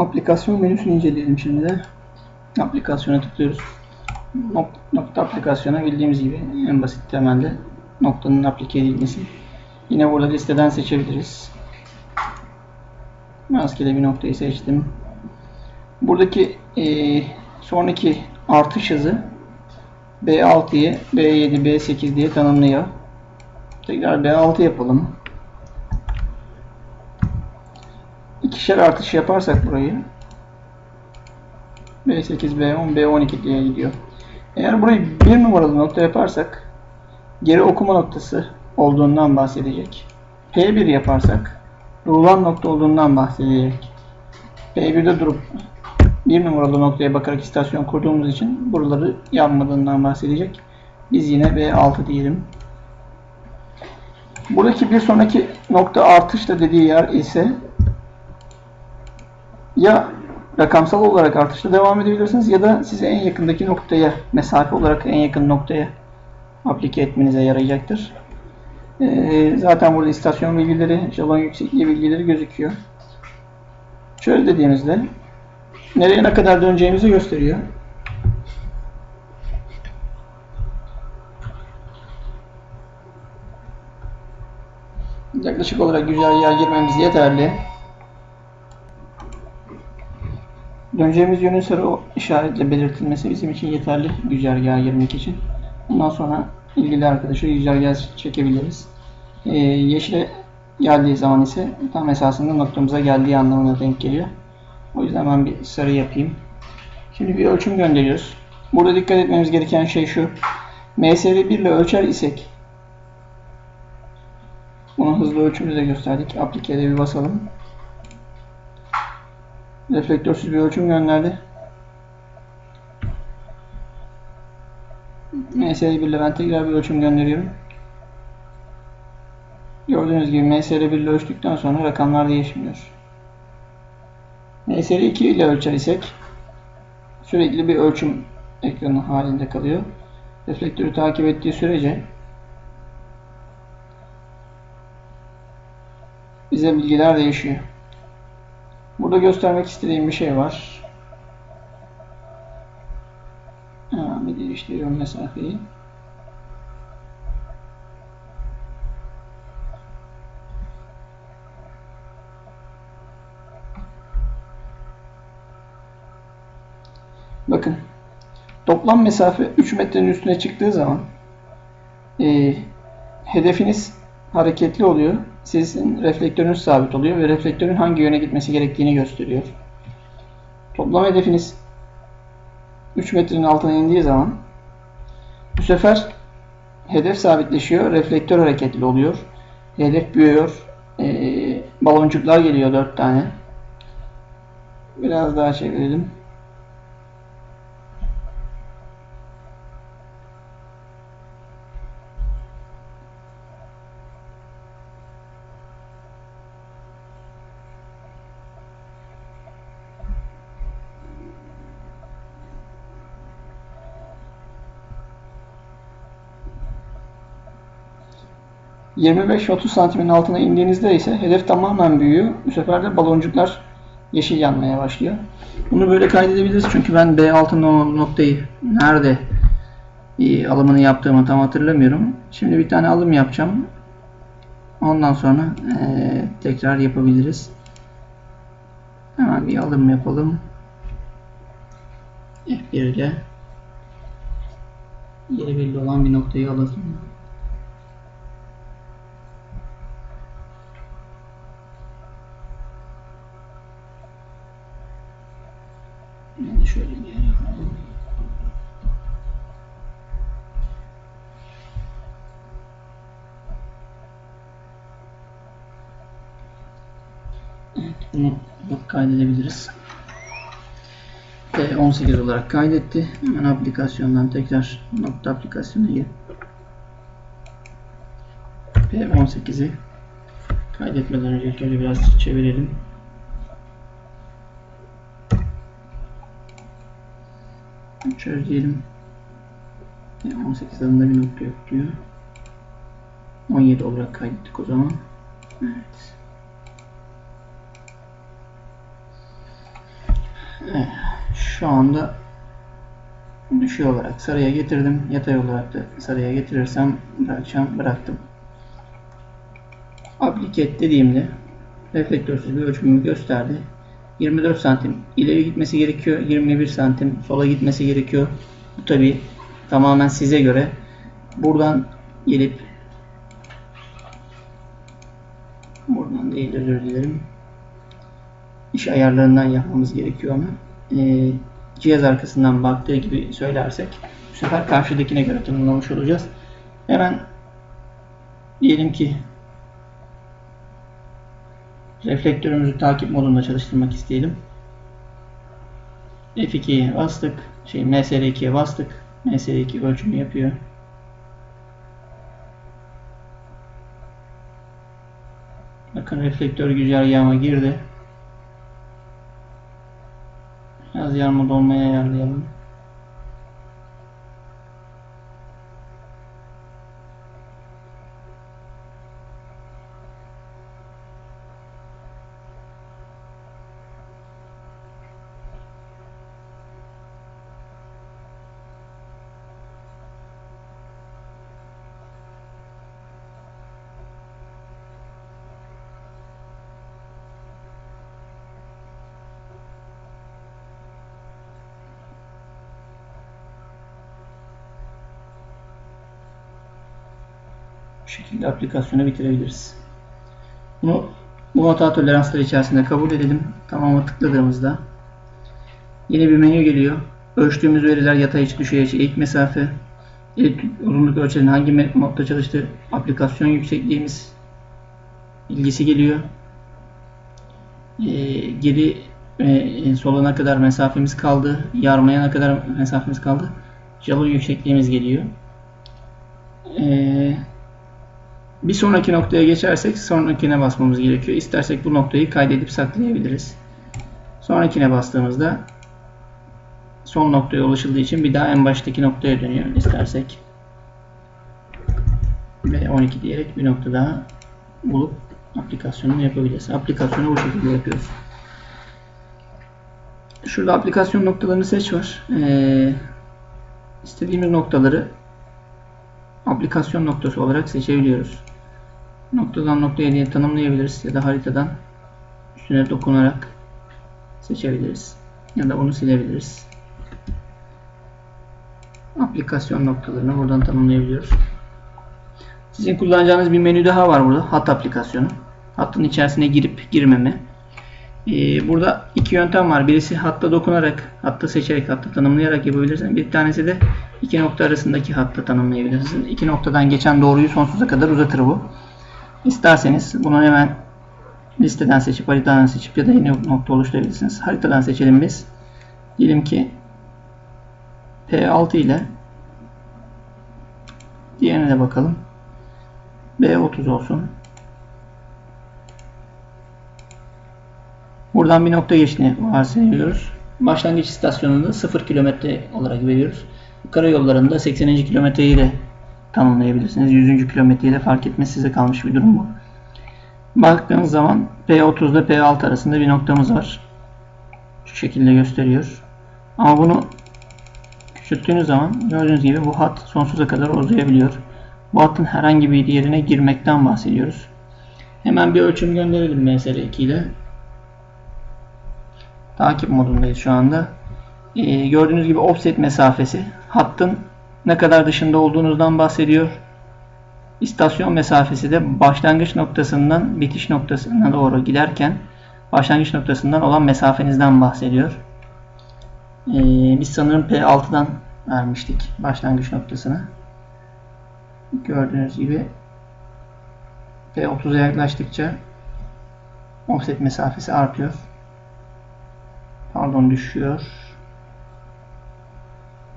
Aplikasyon menüsünü inceleyelim şimdi. Aplikasyona tıklıyoruz. Nok- Nokta aplikasyona bildiğimiz gibi en basit temelde noktanın aplike edilmesi. Yine burada listeden seçebiliriz. Rastgele bir noktayı seçtim. Buradaki eee, sonraki artış hızı B6'yı B7, B8 diye tanımlıyor. Tekrar B6 yapalım. İkişer artış yaparsak burayı B8, B10, B12 diye gidiyor. Eğer burayı bir numaralı nokta yaparsak geri okuma noktası olduğundan bahsedecek. P1 yaparsak durulan nokta olduğundan bahsedecek. P1'de durup bir numaralı noktaya bakarak istasyon kurduğumuz için buraları yanmadığından bahsedecek. Biz yine B6 diyelim. Buradaki bir sonraki nokta artışla dediği yer ise ya rakamsal olarak artışla devam edebilirsiniz ya da size en yakındaki noktaya, mesafe olarak en yakın noktaya aplike etmenize yarayacaktır. Ee, zaten burada istasyon bilgileri, jalon yüksekliği bilgileri gözüküyor. Şöyle dediğimizde nereye ne kadar döneceğimizi gösteriyor. Yaklaşık olarak güzergaha girmemiz yeterli. Döneceğimiz yönün sarı o işaretle belirtilmesi bizim için yeterli güzergaha girmek için. Bundan sonra ilgili arkadaşı güzergah çekebiliriz. Ee, yeşile geldiği zaman ise tam esasında noktamıza geldiği anlamına denk geliyor. O yüzden ben bir sarı yapayım. Şimdi bir ölçüm gönderiyoruz. Burada dikkat etmemiz gereken şey şu. MSV 1 ile ölçer isek bunu hızlı ölçümü de gösterdik. Aplike'de bir basalım. Reflektörsüz bir ölçüm gönderdi. MSR 1 ile ben tekrar bir ölçüm gönderiyorum. Gördüğünüz gibi MSR 1 ile ölçtükten sonra rakamlar değişmiyor. MSR 2 ile ölçer isek sürekli bir ölçüm ekranı halinde kalıyor. Reflektörü takip ettiği sürece bize bilgiler değişiyor. Burada göstermek istediğim bir şey var. Hemen bir değiştiriyorum mesafeyi. Bakın. Toplam mesafe 3 metrenin üstüne çıktığı zaman e, hedefiniz hareketli oluyor. Sizin reflektörünüz sabit oluyor ve reflektörün hangi yöne gitmesi gerektiğini gösteriyor. Toplam hedefiniz 3 metrenin altına indiği zaman bu sefer hedef sabitleşiyor, reflektör hareketli oluyor. Hedef büyüyor. Ee, baloncuklar geliyor 4 tane. Biraz daha çevirelim. ...25-30 santimin altına indiğinizde ise hedef tamamen büyüyor. Bu sefer de baloncuklar yeşil yanmaya başlıyor. Bunu böyle kaydedebiliriz çünkü ben B6 no- noktayı nerede e, alımını yaptığımı tam hatırlamıyorum. Şimdi bir tane alım yapacağım. Ondan sonra e, tekrar yapabiliriz. Hemen bir alım yapalım. F1 ile yeri belli olan bir noktayı alalım. Yani şöyle bir yer bunu kaydedebiliriz. P18 olarak kaydetti. Hemen aplikasyondan tekrar nokta aplikasyona gir. P18'i kaydetmeden önce şöyle biraz çevirelim. Şöyle diyelim. 18 adında bir nokta yok diyor. 17 olarak kaydettik o zaman. Evet. Eh, Şu anda düşüyor olarak sarıya getirdim. Yatay olarak da sarıya getirirsem bırakacağım. Bıraktım. Appliket dediğimde reflektörsüz bir ölçümümü gösterdi. 24 santim ileri gitmesi gerekiyor. 21 santim sola gitmesi gerekiyor. Bu tabi tamamen size göre. Buradan gelip buradan değil özür dilerim. İş ayarlarından yapmamız gerekiyor onu. Ee, cihaz arkasından baktığı gibi söylersek bu sefer karşıdakine göre tanımlamış olacağız. Hemen diyelim ki reflektörümüzü takip modunda çalıştırmak isteyelim. F2'ye bastık. Şey MSR2'ye bastık. MSR2 ölçümü yapıyor. Bakın reflektör güzergahıma girdi. Biraz yarma dolmaya ayarlayalım. Bu şekilde aplikasyonu bitirebiliriz. Bunu bu hata toleransları içerisinde kabul edelim. Tamam'a tıkladığımızda yeni bir menü geliyor. Ölçtüğümüz veriler yatay içi düşey açı eğik mesafe, elektrik uzunluk ölçenin hangi modda çalıştığı, aplikasyon yüksekliğimiz bilgisi geliyor. Ee, geri ve solana kadar mesafemiz kaldı. Yarmaya ne kadar mesafemiz kaldı. Jalon yüksekliğimiz geliyor. Ee, bir sonraki noktaya geçersek sonrakine basmamız gerekiyor. İstersek bu noktayı kaydedip saklayabiliriz. Sonrakine bastığımızda son noktaya ulaşıldığı için bir daha en baştaki noktaya dönüyor. İstersek ve 12 diyerek bir nokta daha bulup aplikasyonunu yapabiliriz. Aplikasyonu bu şekilde yapıyoruz. Şurada aplikasyon noktalarını seç var. Ee, istediğimiz noktaları aplikasyon noktası olarak seçebiliyoruz. Noktadan noktaya diye tanımlayabiliriz ya da haritadan üstüne dokunarak seçebiliriz. Ya da onu silebiliriz. Aplikasyon noktalarını buradan tanımlayabiliyoruz. Sizin kullanacağınız bir menü daha var burada. Hat aplikasyonu. Hattın içerisine girip girmeme. Ee, burada iki yöntem var. Birisi hatta dokunarak, hatta seçerek, hatta tanımlayarak yapabilirsiniz. Bir tanesi de iki nokta arasındaki hatta tanımlayabilirsiniz. İki noktadan geçen doğruyu sonsuza kadar uzatır bu. İsterseniz bunu hemen listeden seçip haritadan seçip ya da yeni nokta oluşturabilirsiniz. Haritadan seçelim biz. Diyelim ki P6 ile diğerine de bakalım. B30 olsun. Buradan bir nokta geçtiğini varsayıyoruz. Başlangıç istasyonunda 0 kilometre olarak veriyoruz. Karayollarında 80. kilometreyi de tamamlayabilirsiniz. 100. kilometreyi de fark etmez size kalmış bir durum bu. Baktığınız zaman P30 ile P6 arasında bir noktamız var. Şu şekilde gösteriyor. Ama bunu küçülttüğünüz zaman gördüğünüz gibi bu hat sonsuza kadar uzayabiliyor. Bu hattın herhangi bir yerine girmekten bahsediyoruz. Hemen bir ölçüm gönderelim MSR2 ile. Takip modundayız şu anda. Ee, gördüğünüz gibi offset mesafesi hattın ne kadar dışında olduğunuzdan bahsediyor. İstasyon mesafesi de başlangıç noktasından bitiş noktasına doğru giderken başlangıç noktasından olan mesafenizden bahsediyor. Ee, biz sanırım P6'dan vermiştik başlangıç noktasını. Gördüğünüz gibi P30'a yaklaştıkça offset mesafesi artıyor. Pardon düşüyor.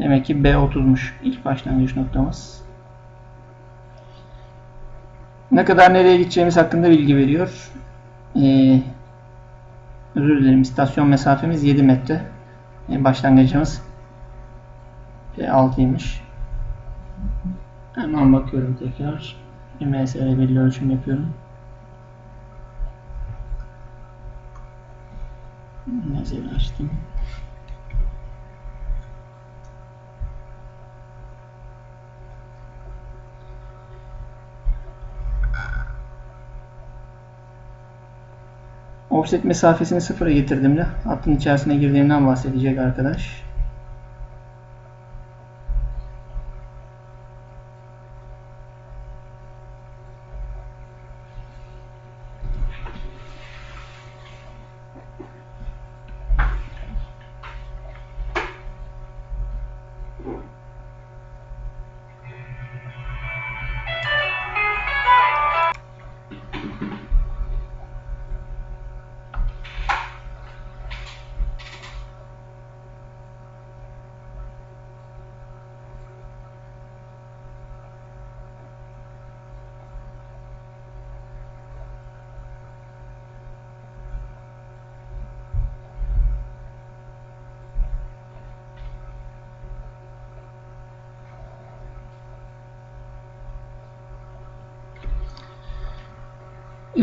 Demek ki B30'muş ilk başlangıç noktamız. Ne kadar nereye gideceğimiz hakkında bilgi veriyor. Ee, özür dilerim istasyon mesafemiz 7 metre. Ee, başlangıcımız P6'ymış. Hemen bakıyorum tekrar. MSR belli ölçüm yapıyorum. Mesela açtım. Offset mesafesini sıfıra getirdiğimde hattın içerisine girdiğimden bahsedecek arkadaş.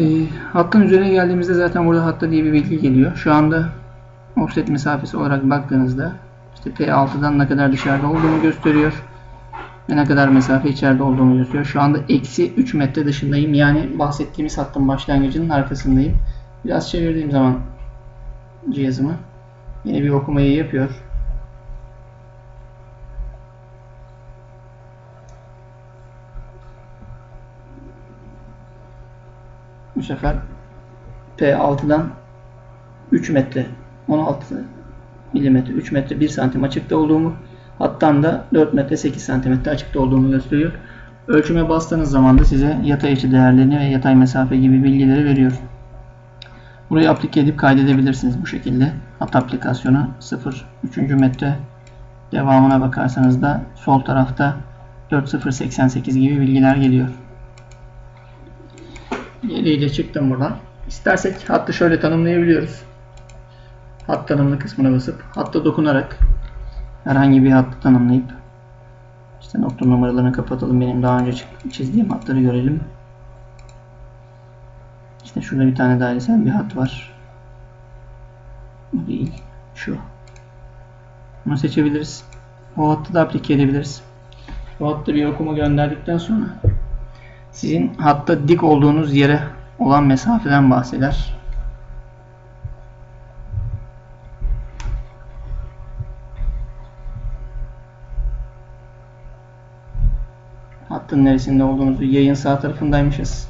E, hattın üzerine geldiğimizde zaten burada hatta diye bir bilgi geliyor. Şu anda offset mesafesi olarak baktığınızda işte P6'dan ne kadar dışarıda olduğunu gösteriyor ve ne kadar mesafe içeride olduğunu gösteriyor. Şu anda eksi 3 metre dışındayım. Yani bahsettiğimiz hattın başlangıcının arkasındayım. Biraz çevirdiğim zaman cihazımı yine bir okumayı yapıyor. Bu sefer P6'dan 3 metre 16 milimetre 3 metre 1 santim açıkta olduğumu hattan da 4 metre 8 santimetre açıkta olduğumu gösteriyor. Ölçüme bastığınız zaman da size yatay açı değerlerini ve yatay mesafe gibi bilgileri veriyor. Burayı aplike edip kaydedebilirsiniz bu şekilde. Hat aplikasyonu 0 3. metre devamına bakarsanız da sol tarafta 4088 gibi bilgiler geliyor. Yediyle çıktım buradan. İstersek hattı şöyle tanımlayabiliyoruz. Hat tanımlı kısmına basıp hatta dokunarak herhangi bir hattı tanımlayıp işte nokta numaralarını kapatalım. Benim daha önce çizdiğim hatları görelim. İşte şurada bir tane dairesel bir hat var. Bu değil. Şu. Bunu seçebiliriz. O hattı da aplike edebiliriz. Bu hatta bir okuma gönderdikten sonra sizin hatta dik olduğunuz yere olan mesafeden bahseder. Hattın neresinde olduğunuzu yayın sağ tarafındaymışız.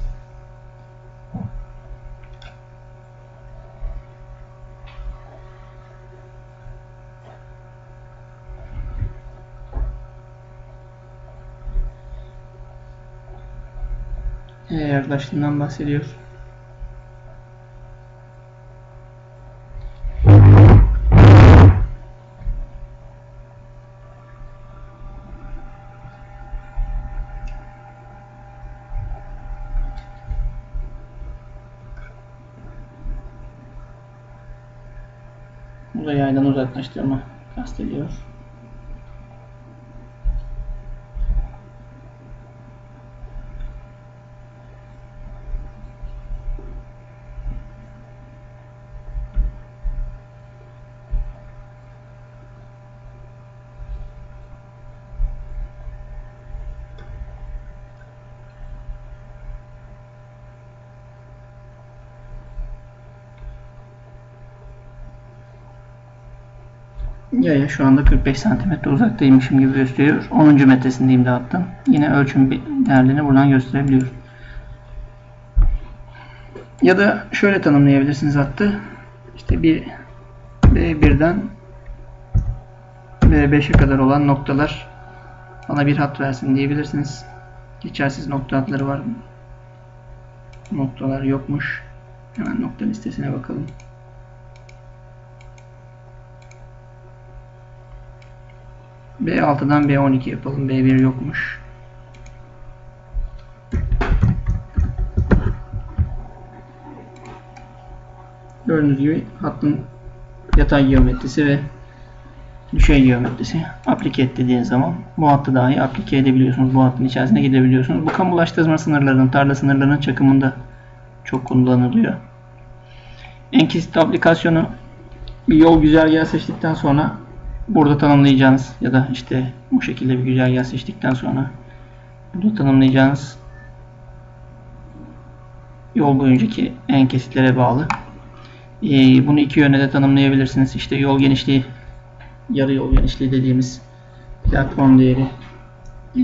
Yaklaştığından bahsediyor. Bu da yaydan uzaklaştırma kastediyor. Yaya şu anda 45 santimetre uzaktaymışım gibi gösteriyor. 10. metresindeyim de hattın. Yine ölçüm değerlerini buradan gösterebiliyor. Ya da şöyle tanımlayabilirsiniz hattı. İşte bir B1'den B5'e kadar olan noktalar bana bir hat versin diyebilirsiniz. Geçersiz nokta hatları var mı? Noktalar yokmuş. Hemen nokta listesine bakalım. B6'dan B12 yapalım. B1 yokmuş. Gördüğünüz gibi hattın yatay geometrisi ve düşey geometrisi aplike et dediğiniz zaman bu hattı dahi aplike edebiliyorsunuz. Bu hattın içerisine gidebiliyorsunuz. Bu kamulaştırma sınırlarının, tarla sınırlarının çakımında çok kullanılıyor. En kesit aplikasyonu bir yol güzergahı seçtikten sonra burada tanımlayacağınız ya da işte bu şekilde bir güzergah seçtikten sonra burada tanımlayacağınız yol boyuncaki en kesitlere bağlı. Ee, bunu iki yönde de tanımlayabilirsiniz. İşte yol genişliği, yarı yol genişliği dediğimiz platform değeri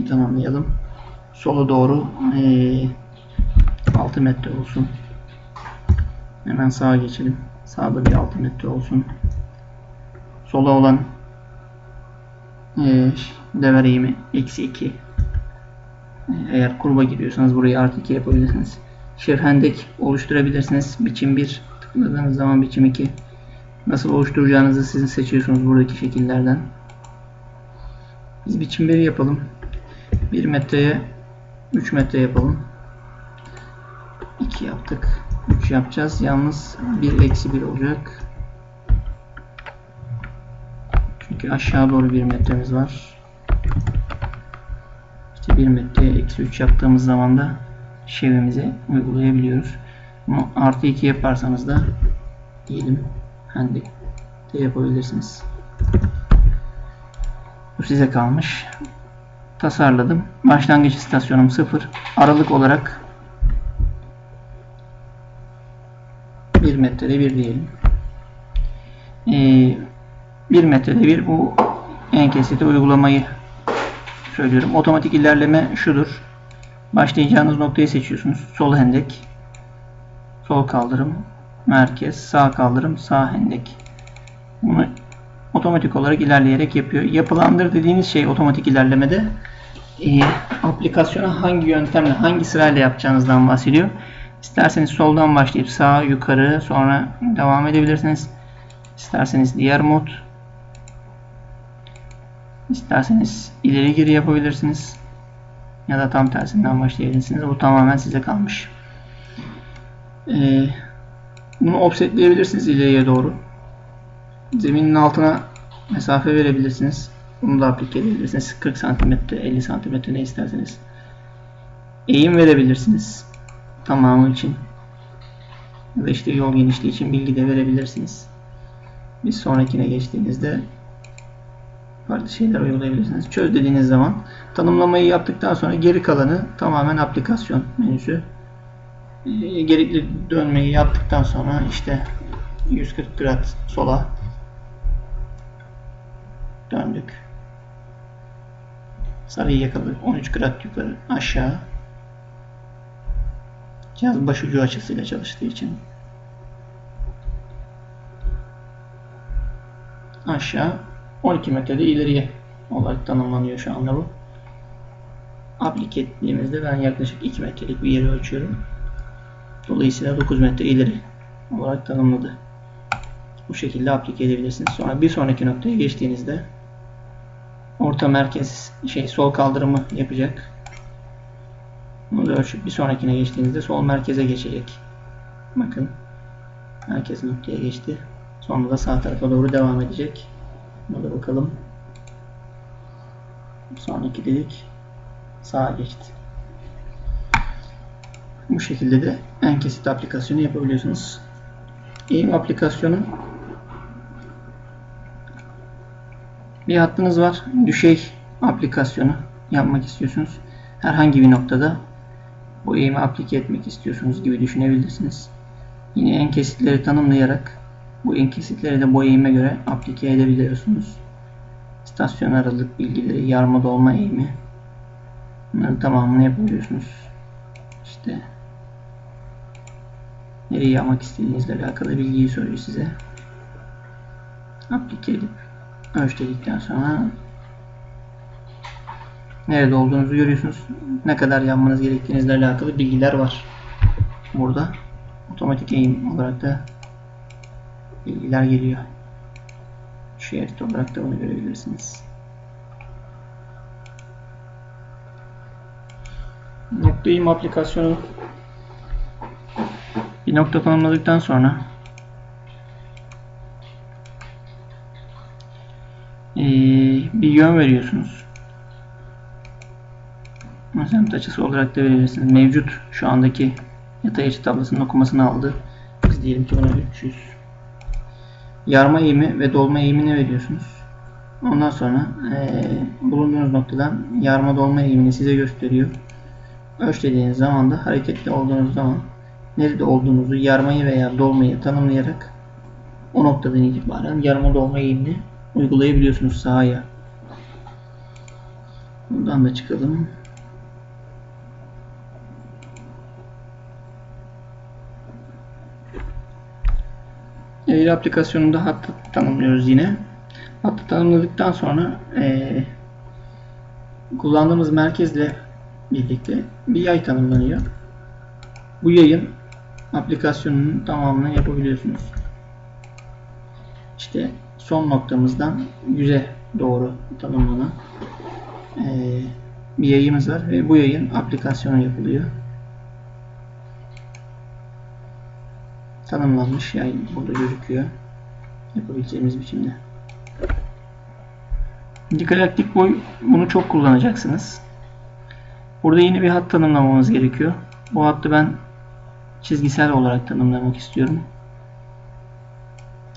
tanımlayalım. Sola doğru ee, 6 metre olsun. Hemen sağa geçelim. Sağda bir 6 metre olsun. Sola olan eğimi eksi 2. Eğer kurba giriyorsanız burayı artı 2 yapabilirsiniz. Şefhendek oluşturabilirsiniz. Biçim 1 tıkladığınız zaman biçim 2. Nasıl oluşturacağınızı sizin seçiyorsunuz buradaki şekillerden. Biz biçim 1 yapalım. 1 metreye 3 metre yapalım. 2 yaptık. 3 yapacağız. Yalnız 1 eksi 1 olacak. Çünkü aşağı doğru 1 metremiz var. İşte 1 metreye eksi 3 yaptığımız zaman da şevimizi uygulayabiliyoruz. Bunu artı 2 yaparsanız da diyelim hendek de yapabilirsiniz. Bu size kalmış. Tasarladım. Başlangıç istasyonum 0. Aralık olarak 1 metrede 1 diyelim. Ee, 1 metrede 1 bu en kesiti uygulamayı söylüyorum. Otomatik ilerleme şudur. Başlayacağınız noktayı seçiyorsunuz. Sol hendek, sol kaldırım, merkez, sağ kaldırım, sağ hendek. Bunu otomatik olarak ilerleyerek yapıyor. Yapılandır dediğiniz şey otomatik ilerlemede e, aplikasyona hangi yöntemle, hangi sırayla yapacağınızdan bahsediyor. İsterseniz soldan başlayıp sağa, yukarı, sonra devam edebilirsiniz. İsterseniz diğer mod, isterseniz ileri geri yapabilirsiniz. Ya da tam tersinden başlayabilirsiniz. Bu tamamen size kalmış. Ee, bunu offsetleyebilirsiniz ileriye doğru. Zeminin altına mesafe verebilirsiniz. Bunu da aplike edebilirsiniz. 40 cm, 50 cm ne isterseniz. Eğim verebilirsiniz. Tamamı için. Ya da işte yol genişliği için bilgi de verebilirsiniz. Bir sonrakine geçtiğinizde farklı şeyler uygulayabilirsiniz. Çöz dediğiniz zaman tanımlamayı yaptıktan sonra geri kalanı tamamen aplikasyon menüsü. Ee, gerekli dönmeyi yaptıktan sonra işte 140 grad sola döndük. Sarıyı yakaladık. 13 grad yukarı aşağı. Cihaz başucu açısıyla çalıştığı için aşağı 12 metrede ileriye olarak tanımlanıyor şu anda bu. Aplike ettiğimizde ben yaklaşık 2 metrelik bir yeri ölçüyorum. Dolayısıyla 9 metre ileri olarak tanımladı. Bu şekilde aplike edebilirsiniz. Sonra bir sonraki noktaya geçtiğinizde orta merkez şey sol kaldırımı yapacak. Bunu da ölçüp bir sonrakine geçtiğinizde sol merkeze geçecek. Bakın merkez noktaya geçti. Sonra da sağ tarafa doğru devam edecek. Buna da bakalım. Sonraki dedik. Sağa geçti. Bu şekilde de en kesit aplikasyonu yapabiliyorsunuz. Eğim aplikasyonu bir hattınız var. Düşey aplikasyonu yapmak istiyorsunuz. Herhangi bir noktada bu eğimi aplike etmek istiyorsunuz gibi düşünebilirsiniz. Yine en kesitleri tanımlayarak bu en kesitleri de bu eğime göre aplike edebiliyorsunuz. İstasyon aralık bilgileri, yarma dolma eğimi. Bunların tamamını yapabiliyorsunuz. İşte nereye yapmak istediğinizle alakalı bilgiyi soruyor size. Aplike edip ölçtükten sonra nerede olduğunuzu görüyorsunuz. Ne kadar yapmanız gerektiğinizle alakalı bilgiler var. Burada otomatik eğim olarak da bilgiler geliyor. Shared olarak da bunu görebilirsiniz. Nokta eğim aplikasyonu bir nokta tanımladıktan sonra bir yön veriyorsunuz. Semt açısı olarak da verebilirsiniz. Mevcut şu andaki yatay açı tablasının okumasını aldı. Biz diyelim ki ona 300 yarma eğimi ve dolma eğimini veriyorsunuz. Ondan sonra eee, bulunduğunuz noktadan yarma dolma eğimini size gösteriyor. Ölçlediğiniz zaman da hareketli olduğunuz zaman nerede olduğunuzu yarmayı veya dolmayı tanımlayarak o noktadan itibaren yarma dolma eğimini uygulayabiliyorsunuz sahaya. Buradan da çıkalım. Eğri aplikasyonunda hattı tanımlıyoruz yine. Hattı tanımladıktan sonra eee, kullandığımız merkezle birlikte bir yay tanımlanıyor. Bu yayın aplikasyonunun tamamını yapabiliyorsunuz. İşte son noktamızdan yüze doğru tanımlanan eee, bir yayımız var ve bu yayın aplikasyonu yapılıyor. Tanımlanmış yay burada gözüküyor. Yapabileceğimiz biçimde. Galaktik boy bunu çok kullanacaksınız. Burada yeni bir hat tanımlamamız gerekiyor. Bu hattı ben çizgisel olarak tanımlamak istiyorum.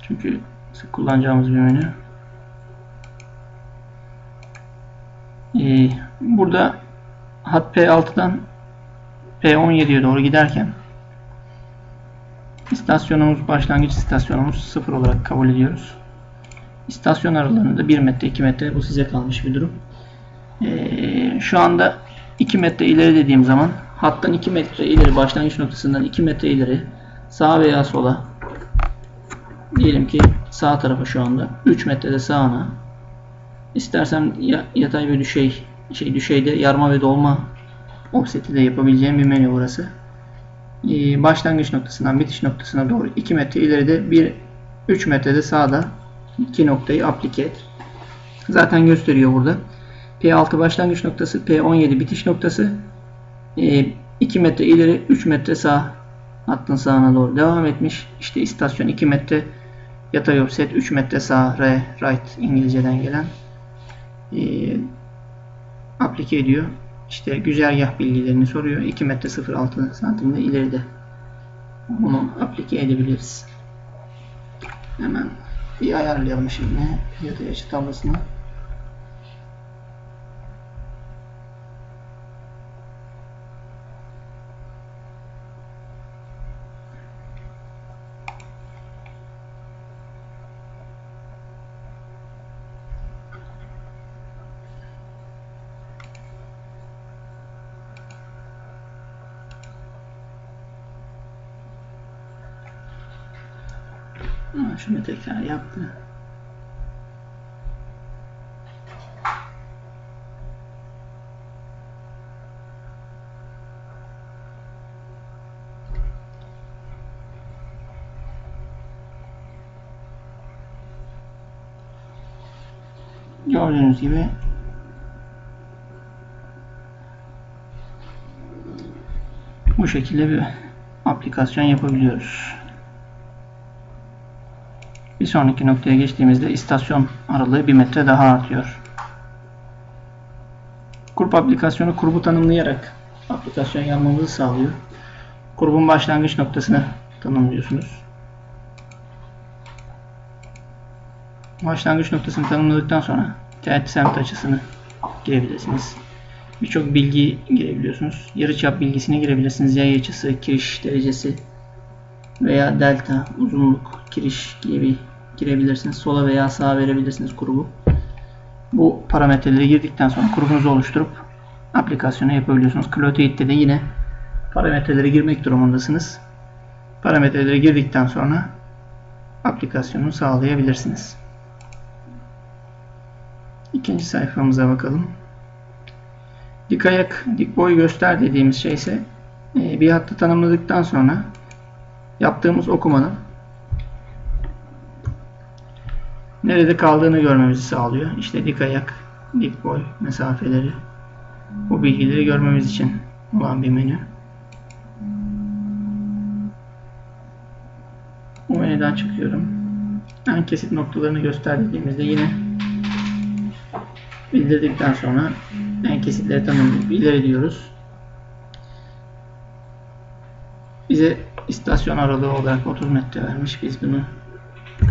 Çünkü sık kullanacağımız bir menü. Ee, burada hat P6'dan P17'ye doğru giderken istasyonumuz başlangıç istasyonumuz 0 olarak kabul ediyoruz. İstasyon aralarında 1 metre 2 metre bu size kalmış bir durum. Ee, şu anda 2 metre ileri dediğim zaman hattan 2 metre ileri başlangıç noktasından 2 metre ileri sağa veya sola diyelim ki sağ tarafa şu anda 3 metrede sağına istersen ya- yatay ve düşey şey düşeyde yarma ve dolma offseti de yapabileceğim bir menü burası. Ee, başlangıç noktasından bitiş noktasına doğru 2 metre ileride bir 3 metrede sağda iki noktayı aplike et. Zaten gösteriyor burada. P6 başlangıç noktası, P17 bitiş noktası. 2 metre ileri, 3 metre sağ hattın sağına doğru devam etmiş. İşte istasyon 2 metre yatay offset, 3 metre sağ, R, right İngilizceden gelen e, aplike ediyor. İşte güzergah bilgilerini soruyor. 2 metre 06 santimde ileride. Bunu aplike edebiliriz. Hemen bir ayarlayalım şimdi yatay açı tablasını. Ha, Şunu tekrar yaptı. Gördüğünüz gibi bu şekilde bir aplikasyon yapabiliyoruz. Sonraki noktaya geçtiğimizde istasyon aralığı 1 metre daha artıyor. Grup aplikasyonu grubu tanımlayarak aplikasyon yapmamızı sağlıyor. Grubun başlangıç noktasını tanımlıyorsunuz. Başlangıç noktasını tanımladıktan sonra teğet semt açısını girebilirsiniz. Birçok bilgi girebiliyorsunuz. Yarıçap bilgisine girebilirsiniz. Yay açısı, kiriş derecesi veya delta, uzunluk, kiriş gibi girebilirsiniz. Sola veya sağa verebilirsiniz grubu. Bu parametreleri girdikten sonra grubunuzu oluşturup aplikasyonu yapabiliyorsunuz. Clotate'de de yine parametreleri girmek durumundasınız. Parametreleri girdikten sonra aplikasyonu sağlayabilirsiniz. İkinci sayfamıza bakalım. Dik ayak, dik boy göster dediğimiz şey ise e, bir hattı tanımladıktan sonra yaptığımız okumanın nerede kaldığını görmemizi sağlıyor. İşte dik ayak, dik boy mesafeleri bu bilgileri görmemiz için olan bir menü. Bu menüden çıkıyorum. En kesit noktalarını göster dediğimizde yine bildirdikten sonra en kesitleri tanımlayıp ileri diyoruz. Bize istasyon aralığı olarak 30 metre vermiş. Biz bunu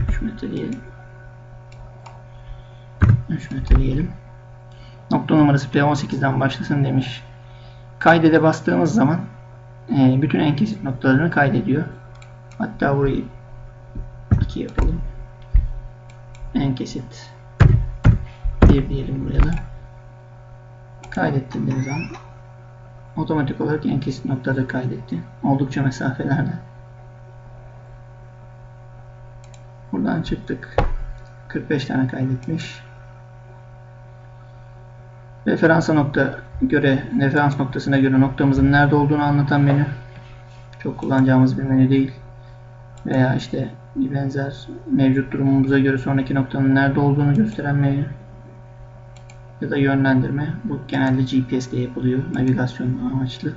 3 metre diyelim. 3 metre diyelim. Nokta numarası P18'den başlasın demiş. Kaydede bastığımız zaman e, bütün en kesit noktalarını kaydediyor. Hatta burayı 2 yapalım. En kesit 1 diyelim buraya da. Kaydettiğimiz zaman otomatik olarak en kesit noktada kaydetti. Oldukça mesafelerde. Buradan çıktık. 45 tane kaydetmiş. Referansa nokta göre, referans noktasına göre noktamızın nerede olduğunu anlatan menü. Çok kullanacağımız bir menü değil. Veya işte bir benzer mevcut durumumuza göre sonraki noktanın nerede olduğunu gösteren menü. Ya da yönlendirme. Bu genelde GPS ile yapılıyor. Navigasyon amaçlı.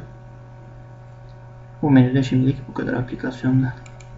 Bu menüde şimdilik bu kadar aplikasyonda.